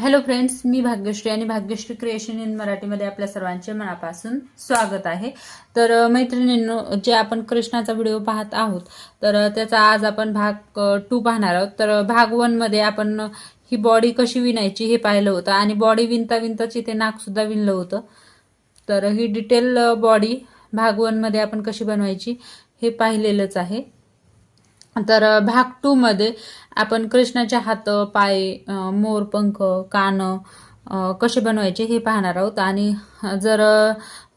Hello friends मी भाग्यश्री आणि Bhagyashree creation in मराठीमध्ये आपल्या सर्वांचे मनापासून स्वागत आहे. तर मैत्रिणींनो जे आपण कृष्णाचा व्हिडिओ पाहत आहोत तर त्याचा आज आपण भाग टू पाहणार आहोत. तर भाग वनमध्ये आपण ही बॉडी कशी विणायची हे पाहिलं होतं आणि बॉडी विणता विणताच इथे नाकसुद्धा विणलं होतं. तर ही डिटेल बॉडी भाग वनमध्ये आपण कशी बनवायची हे पाहिलेलंच आहे. तर भाग टू मध्ये आपण कृष्णाचे हात पाय मोरपंख मोर पंख कान कसे बनवायचे हे पाहणार आहोत. आणि जर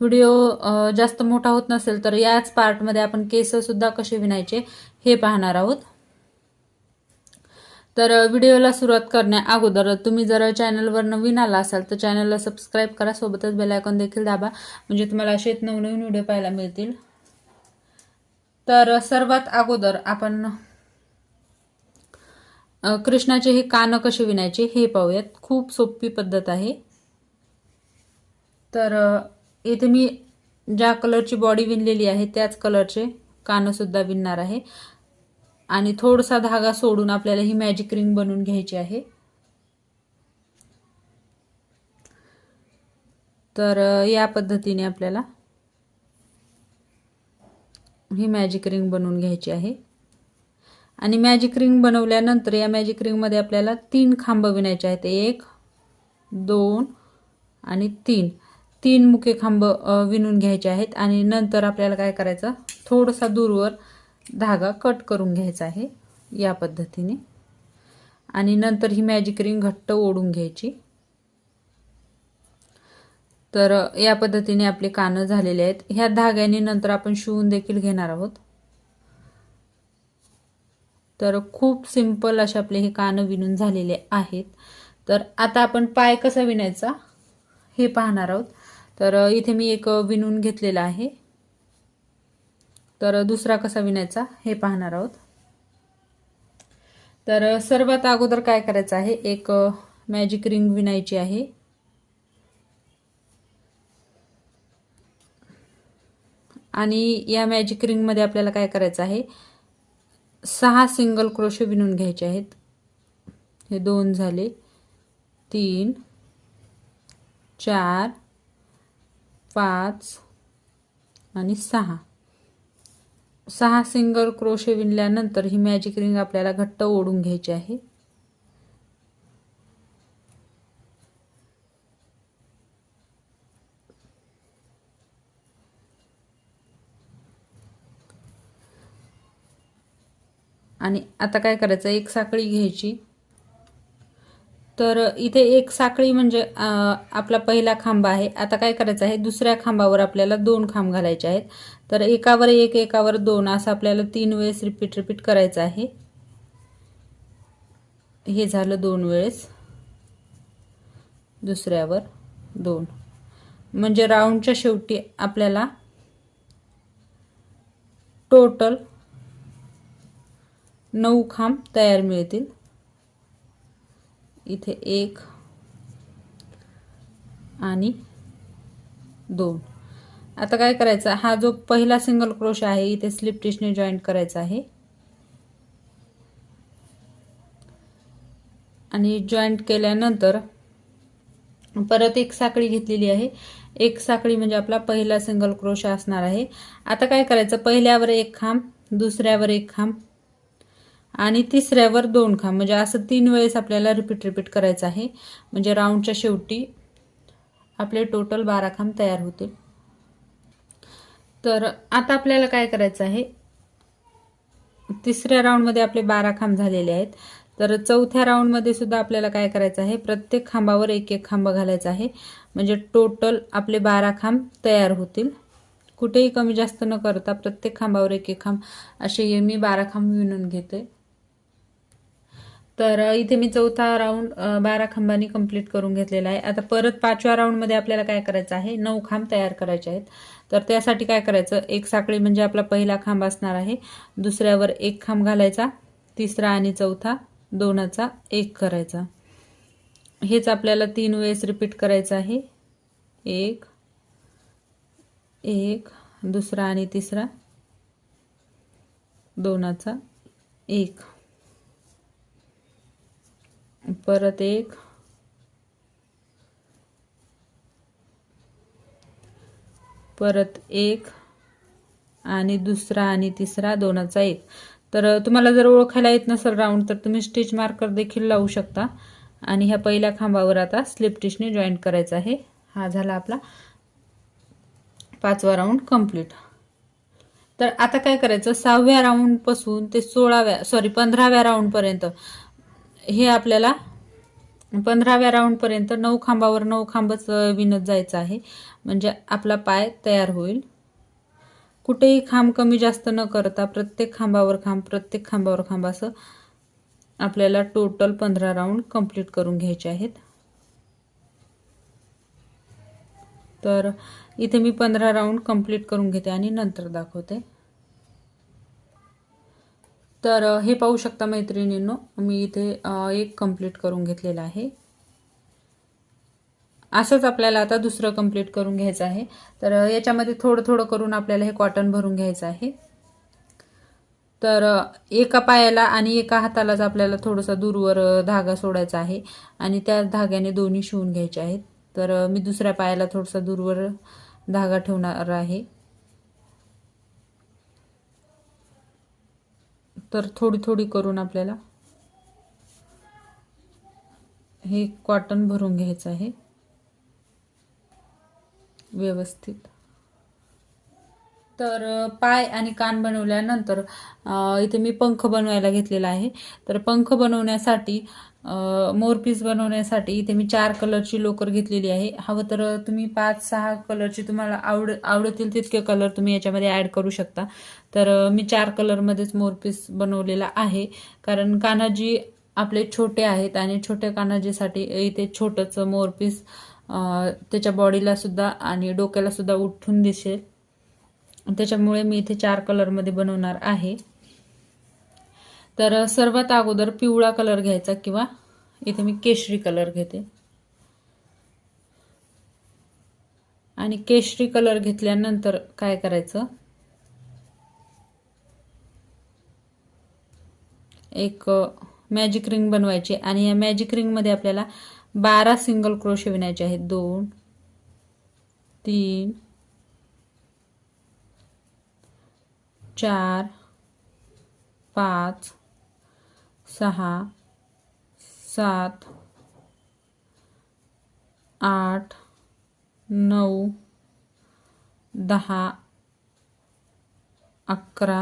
व्हिडिओ जास्त मोठा होत नसेल तर याच पार्टमध्ये आपण केस सुद्धा कसे विणायचे हे पाहणार आहोत. तर व्हिडिओला सुरुवात करण्या अगोदर तुम्ही जर चॅनलवर नवीन आला असाल तर चॅनलला सबस्क्राईब करा. सोबतच बेल आयकॉन देखील दाबा. म्हणजे तुम्हाला असे नवनवीन व्हिडिओ पाहायला मिळतील. तर सर्वात अगोदर आपण कृष्णाचे हे कानं कसे विणायचे हे पाहूयात. खूप सोपी पद्धत आहे. तर इथे मी ज्या कलरची बॉडी विणलेली आहे त्याच कलरचे कानंसुद्धा विणणार आहे. आणि थोडासा धागा सोडून आपल्याला ही मॅजिक रिंग बनवून घ्यायची आहे. तर या पद्धतीने आपल्याला ही मॅजिक रिंग बनवून घ्यायची आहे. आणि मॅजिक रिंग बनवल्यानंतर या मॅजिक रिंगमध्ये आपल्याला तीन खांब विणायचे आहेत. एक दोन आणि तीन. तीन मुके खांब विणून घ्यायचे आहेत. आणि नंतर आपल्याला काय करायचं? थोडासा दूरवर धागा कट करून घ्यायचा आहे या पद्धतीने. आणि नंतर ही मॅजिक रिंग घट्ट ओढून घ्यायची. तर या पद्धतीने आपले कानं झालेले आहेत. ह्या धाग्याने नंतर आपण शिवून देखील घेणार आहोत. तर खूप सिंपल असे आपले हे कानं विणून झालेले आहेत. तर आता आपण पाय कसा विणायचा हे पाहणार आहोत. तर इथे मी एक विणून घेतलेला आहे. तर दुसरा कसा विणायचा हे पाहणार आहोत. तर सर्वात अगोदर काय करायचं आहे एक मॅजिक रिंग विणायची आहे. आणि या मॅजिक रिंगमध्ये आपल्याला काय करायचं आहे? सहा सिंगल क्रोशे विणून घ्यायचे आहेत. हे दोन झाले. तीन चार पाच आणि सहा. सहा सिंगल क्रोशे विणल्यानंतर ही मॅजिक रिंग आपल्याला घट्ट ओढून घ्यायची आहे. आणि आता काय करायचं एक साखळी घ्यायची. तर इथे एक साखळी म्हणजे आपला पहिला खांब आहे. आता काय करायचं आहे दुसऱ्या खांबावर आपल्याला दोन खांब घालायचे आहेत. तर एकावर एक एकावर दोन असं आपल्याला तीन वेळेस रिपीट रिपीट करायचं आहे. हे झालं दोन वेळेस. दुसऱ्यावर दोन. म्हणजे राऊंडच्या शेवटी आपल्याला टोटल नऊ खांब तयार मिळतील. इथे एक आणि दोन. आता काय करायचं? हा जो पहिला सिंगल क्रोश आहे इथे स्लिप टिशने जॉईंट करायचा आहे. आणि जॉईंट केल्यानंतर परत एक साखळी घेतलेली आहे. एक साखळी म्हणजे आपला पहिला सिंगल क्रोश असणार आहे. आता काय करायचं? पहिल्यावर एक खांब दुसऱ्यावर एक खांब आणि तिसऱ्यावर दोन खांब म्हणजे असं तीन वेळेस आपल्याला रिपीट रिपीट करायचं आहे. म्हणजे राऊंडच्या शेवटी आपले टोटल बारा खांब तयार होतील. तर आता आपल्याला काय करायचं आहे? तिसऱ्या राऊंडमध्ये आपले बारा खांब झालेले आहेत. तर चौथ्या राऊंडमध्ये सुद्धा आपल्याला काय करायचं आहे? प्रत्येक खांबावर एक एक खांब घालायचा आहे. म्हणजे टोटल आपले बारा खांब तयार होतील. कुठेही कमी जास्त न करता प्रत्येक खांबावर एक एक खांब. असे मी बारा खांब विणून घेते. तर इथे मी चौथा राऊंड बारा खांबांनी कंप्लीट करून घेतलेला आहे. आता परत पाचव्या राऊंडमध्ये आपल्याला काय करायचं आहे? नऊ खांब तयार करायचे आहेत. तर त्यासाठी काय करायचं? एक साखळी म्हणजे आपला पहिला खांब असणार आहे. दुसऱ्यावर एक खांब घालायचा. तिसरा आणि चौथा दोनाचा एक करायचा. हेच आपल्याला तीन वेळेस रिपीट करायचं आहे. एक एक दुसरा आणि तिसरा दोनाचा एक. परत एक. परत एक. आणि दुसरा आणि तिसरा दोनाचा एक. तर तुम्हाला जर ओळखायला येत नसेल राऊंड तर तुम्ही स्टिच मार्कर देखील लावू शकता. आणि ह्या पहिल्या खांबावर आता स्लिप स्टिचने जॉईंट करायचा आहे. हा झाला आपला पाचवा राऊंड कंप्लीट तर आता काय करायचं? सहाव्या राऊंडपासून ते सोळाव्या सॉरी पंधराव्या राऊंडपर्यंत हे आपल्याला पंधराव्या राऊंडपर्यंत नऊ खांबावर नऊ खांबच विणत जायचं आहे. म्हणजे आपला पाय तयार होईल. कुठेही खांब कमी जास्त न करता प्रत्येक खांबावर खांब प्रत्येक खांबावर खांब असं आपल्याला टोटल पंधरा राऊंड कंप्लीट करून घ्यायचे आहेत. तर इथे मी पंधरा राऊंड कंप्लीट करून घेते आणि नंतर दाखवते. तर हे पाहू शकता मैत्रिणींनो मी इथे एक कंप्लीट करून घेतलेलं आहे. असंच आपल्याला आता दुसरं कंप्लीट करून घ्यायचं आहे. तर याच्यामध्ये थोडं थोडं करून आपल्याला हे कॉटन भरून घ्यायचं आहे. तर एका पायाला आणि एका हातालाच आपल्याला थोडंसं दूरवर धागा सोडायचा आहे आणि त्या धाग्याने दोन्ही शिवून घ्यायचे आहेत. तर मी दुसऱ्या पायाला थोडासा दूरवर धागा ठेवणार आहे. तर थोडी थोडी करून आपल्याला हे कॉटन भरून घ्यायचं आहे. व्यवस्थित. तर पाय आणि कान बनवल्यानंतर इथे मी पंख बनवायला घेतलेला आहे. तर पंख बनवण्यासाठी मोरपीस बनवण्यासाठी इथे मी चार कलरची लोकर घेतलेली आहे. हवं तर तुम्ही पाच सहा कलरची तुम्हाला आवड आवडतील तितके कलर तुम्ही याच्यामध्ये ॲड करू शकता. तर मी चार कलरमध्येच मोरपीस बनवलेला आहे. कारण कानाजी आपले छोटे आहेत आणि छोट्या कानाजीसाठी इथे छोटंच मोरपीस त्याच्या बॉडीला सुद्धा आणि डोक्याला सुद्धा उठून दिसेल. त्याच्यामुळे मी इथे चार कलरमध्ये बनवणार आहे. तर सर्वात अगोदर पिवळा कलर घ्यायचा किंवा इथे मी केशरी कलर घेते. आणि केशरी कलर घेतल्यानंतर काय करायचं? एक मॅजिक रिंग बनवायची आणि या मॅजिक रिंगमध्ये आपल्याला बारा सिंगल क्रोशे विणायचे आहेत. दोन तीन चार पाच सहा सात आठ नऊ दहा अकरा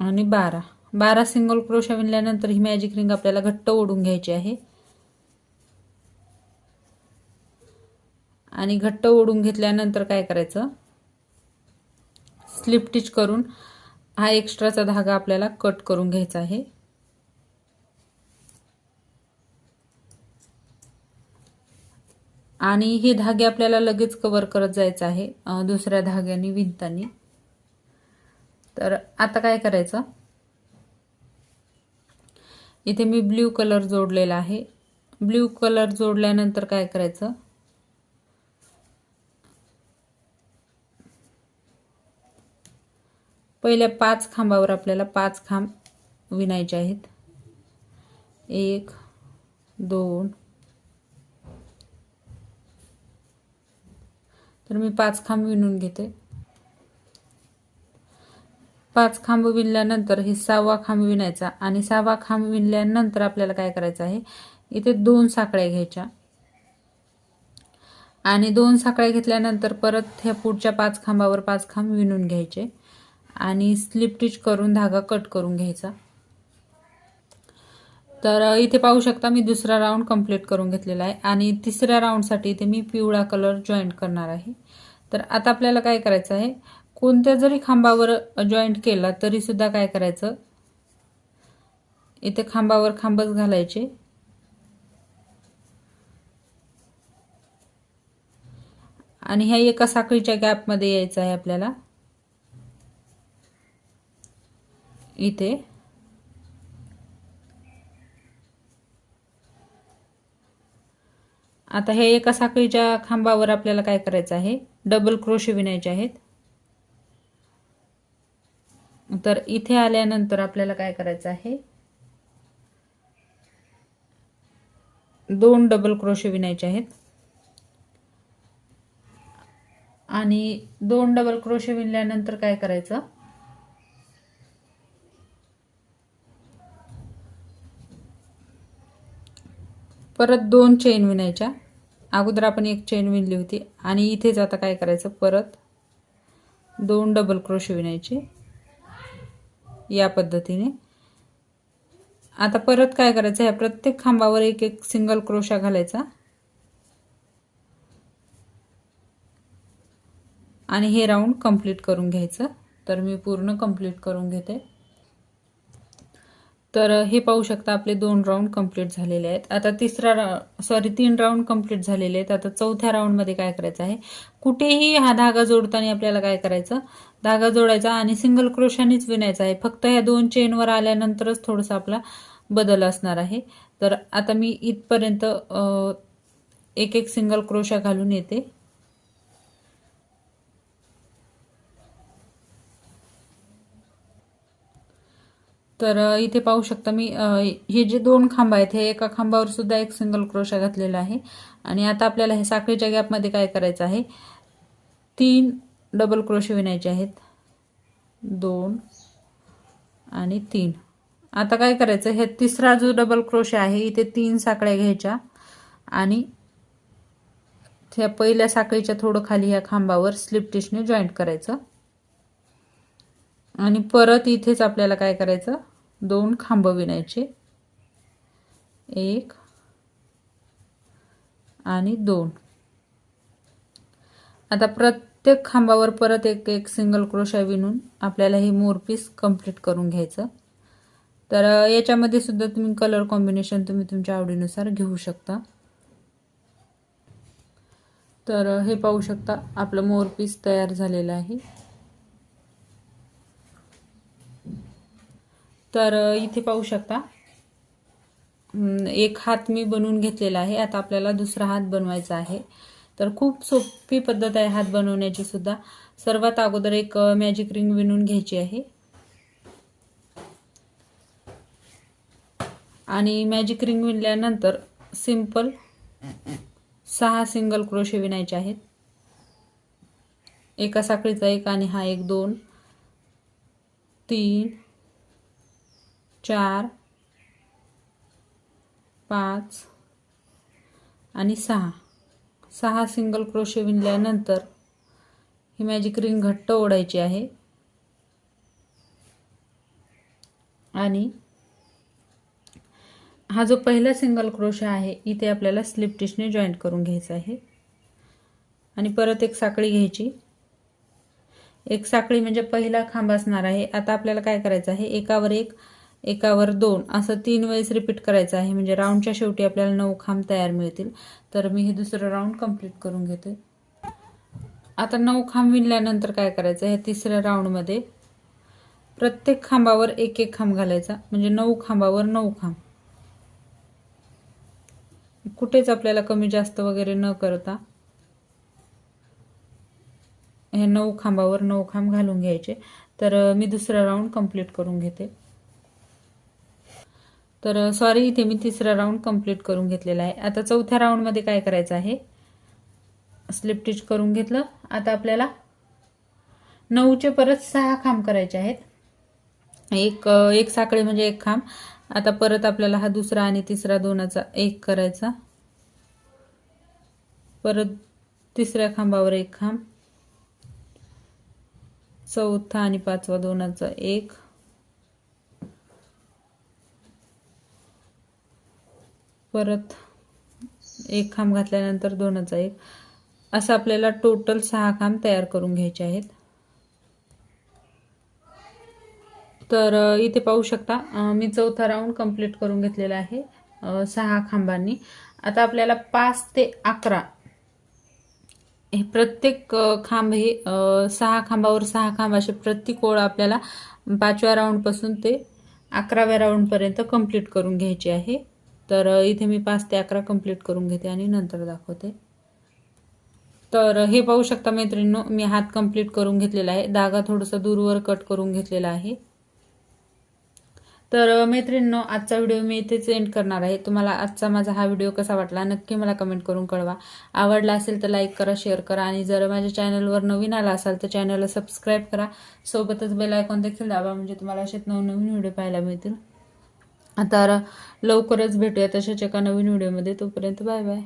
आणि बारा. बारा सिंगल क्रोशा विणल्यानंतर ही मॅजिक रिंग आपल्याला घट्ट ओढून घ्यायची आहे. आणि घट्ट ओढून घेतल्यानंतर काय करायचं? स्लिप टिच करून हा एक्स्ट्राचा धागा आपल्याला कट करून घ्यायचा आहे. आणि हे धागे आपल्याला लगेच कवर करत जायचं आहे दुसऱ्या धाग्याने विणताना तर आता काय करायचं? इथे मी ब्ल्यू कलर जोडलेला आहे. ब्ल्यू कलर जोडल्यानंतर काय करायचं? पहिल्या पाच खांबावर आपल्याला पाच खांब विणायचे आहेत. एक दोन. तर मी पाच खांब विणून घेते. पाच खांब विणल्यानंतर हे सहावा खांब विणायचा आणि सहावा खांब विणल्यानंतर आपल्याला काय करायचं आहे? इथे दोन साखळ्या घ्यायच्या. आणि दोन साखळ्या घेतल्यानंतर परत ह्या पुढच्या पाच खांबावर पाच खांब विणून घ्यायचे. आणि स्लिप टिच करून धागा कट करून घ्यायचा. तर इथे पाहू शकता मी दुसरा राऊंड कंप्लीट करून घेतलेला आहे आणि तिसऱ्या राऊंडसाठी इथे मी पिवळा कलर जॉईंट करणार आहे. तर आता आपल्याला काय करायचं आहे? कोणत्या जरी खांबावर जॉईंट केला तरीसुद्धा काय करायचं? इथे खांबावर खांबच घालायचे. आणि ह्या एका साखळीच्या गॅपमध्ये यायचं आहे आपल्याला. इथे. आता हे एका साखळीच्या खांबावर आपल्याला काय करायचं आहे? डबल क्रोशे विणायचे आहेत. तर इथे आल्यानंतर आपल्याला काय करायचं आहे? दोन डबल क्रोशे विणायचे आहेत. आणि दोन डबल क्रोशे विणल्यानंतर काय करायचं? परत दोन चेन विणायच्या. अगोदर आपण एक चेन विणली होती आणि इथेच आता काय करायचं? परत दोन डबल क्रोशे विणायचे. या पद्धतीने. आता परत काय करायचं? ह्या प्रत्येक खांबावर एक एक सिंगल क्रोशा घालायचा. आणि हे राऊंड कंप्लीट करून घ्यायचं. तर मी पूर्ण कंप्लीट करून घेते. तर हे पाहू शकता आपले दोन राऊंड कंप्लीट झालेले आहेत. आता तिसरा सॉरी तीन राऊंड कंप्लीट झालेले आहेत. आता चौथ्या राऊंडमध्ये काय करायचं आहे? कुठेही हा धागा जोडताना आपल्याला काय करायचं? धागा जोडायचा आणि सिंगल क्रोशानेच विणायचा आहे. फक्त ह्या दोन चेनवर आल्यानंतरच थोडंसं आपला बदल असणार आहे. तर आता मी इथपर्यंत एक एक सिंगल क्रोशा घालून येते. तर इथे पाहू शकता मी हे जे दोन खांब आहेत हे एका खांबावर सुद्धा एक सिंगल क्रोशा घातलेला आहे. आणि आता आपल्याला हे साखळीच्या गॅपमध्ये काय करायचं आहे? तीन डबल क्रोशे विणायचे आहेत. दोन आणि तीन. आता काय करायचं? हे तिसरा जो डबल क्रोशे आहे इथे तीन साखळ्या घ्यायच्या आणि त्या पहिल्या साखळीच्या थोडं खाली ह्या खांबावर स्लिप टिशने जॉईंट करायचं. आणि परत इथेच आपल्याला काय करायचं? दोन खांब विणायचे. एक आणि दोन. आता प्रत्येक खांबावर परत एक एक सिंगल क्रोशा विणून आपल्याला हे मोरपीस कंप्लीट करून घ्यायचं. तर याच्यामध्ये सुद्धा तुम्ही कलर कॉम्बिनेशन तुम्ही तुमच्या आवडीनुसार घेऊ शकता. तर हे पाहू शकता आपलं मोरपीस तयार झालेलं आहे. तर इथे पाहू शकता. एक हात मी बनवून घेतलेला आहे. आता आपल्याला दुसरा हात बनवायचा आहे. तर खूप सोपी पद्धत आहे हात बनवण्याची सुद्धा. सर्वात अगोदर एक मॅजिक रिंग विणून घ्यायची आहे. आणि मॅजिक रिंग विणल्यानंतर सिंपल सहा सिंगल क्रोशे विणायचे आहेत. एका साखळीचा एक आणि हा एक दोन तीन चार पाच आणि सहा. सहा सिंगल क्रोशे विणल्यानंतर ही मॅजिक रिंग घट्ट ओढायची आहे. आणि हा जो पहिला सिंगल क्रोशा आहे इथे आपल्याला स्लिप टिशने जॉईंट करून घ्यायचा आहे. आणि परत एक साखळी घ्यायची. एक साखळी म्हणजे पहिला खांब असणार आहे. आता आपल्याला काय करायचं आहे? एकावर एक एकावर दोन असं तीन वेळेस रिपीट करायचं आहे. म्हणजे राऊंडच्या शेवटी आपल्याला नऊ खांब तयार मिळतील. तर मी हे दुसरं राऊंड कंप्लीट करून घेते. आता नऊ खांब विणल्यानंतर काय करायचं? ह्या तिसऱ्या राऊंडमध्ये प्रत्येक खांबावर एक एक खांब घालायचा. म्हणजे नऊ खांबावर नऊ खांब. कुठेच आपल्याला कमी जास्त वगैरे न करता हे नऊ खांबावर नऊ खांब घालून घ्यायचे. तर मी दुसरा राऊंड कंप्लीट करून घेते. तर सॉरी इथे मी तिसरा राऊंड कंप्लीट करून घेतलेला आहे. आता चौथ्या राऊंडमध्ये काय करायचं आहे? स्लिप टिच करून घेतलं. आता आपल्याला नऊचे परत सहा खांब करायचे आहेत. एक एक साखळी म्हणजे एक खांब. आता परत आपल्याला हा दुसरा आणि तिसरा दोनाचा एक करायचा. परत तिसऱ्या खांबावर एक खांब. चौथा आणि पाचवा दोनाचा एक. परत एक खांब घातल्यानंतर दोनाचा एक असं आपल्याला टोटल सहा खांब तयार करून घ्यायचे आहेत. तर इथे पाहू शकता मी चौथा राऊंड कंप्लीट करून घेतलेला आहे सहा खांबांनी. आता आपल्याला पाच ते अकरा हे प्रत्येक खांब हे सहा खांबावर सहा खांब असे प्रत्येक ओळ आपल्याला पाचव्या राऊंडपासून ते अकराव्या राऊंडपर्यंत कंप्लीट करून घ्यायची आहे. तर इथे मी पाच ते अकरा कंप्लीट करून घेते आणि नंतर दाखवते. तर हे पाहू शकता मैत्रिणींनो मी हात कंप्लीट करून घेतलेला आहे. धागा थोडंसं दूरवर कट करून घेतलेला आहे. तर मैत्रिणींनो आजचा व्हिडिओ मी इथेच एंड करणार आहे. तुम्हाला आजचा माझा हा व्हिडिओ कसा वाटला नक्की मला कमेंट करून कळवा. आवडला असेल तर लाईक करा शेअर करा आणि जर माझ्या चॅनलवर नवीन आला असाल तर चॅनलला सबस्क्राईब करा. सोबतच बेल आयकॉन देखील दाबा म्हणजे तुम्हाला असेच नवनवीन व्हिडिओ पाहायला मिळतील. तर लवकरच भेटूया तशाच एका नवीन व्हिडिओमध्ये. तोपर्यंत बाय बाय.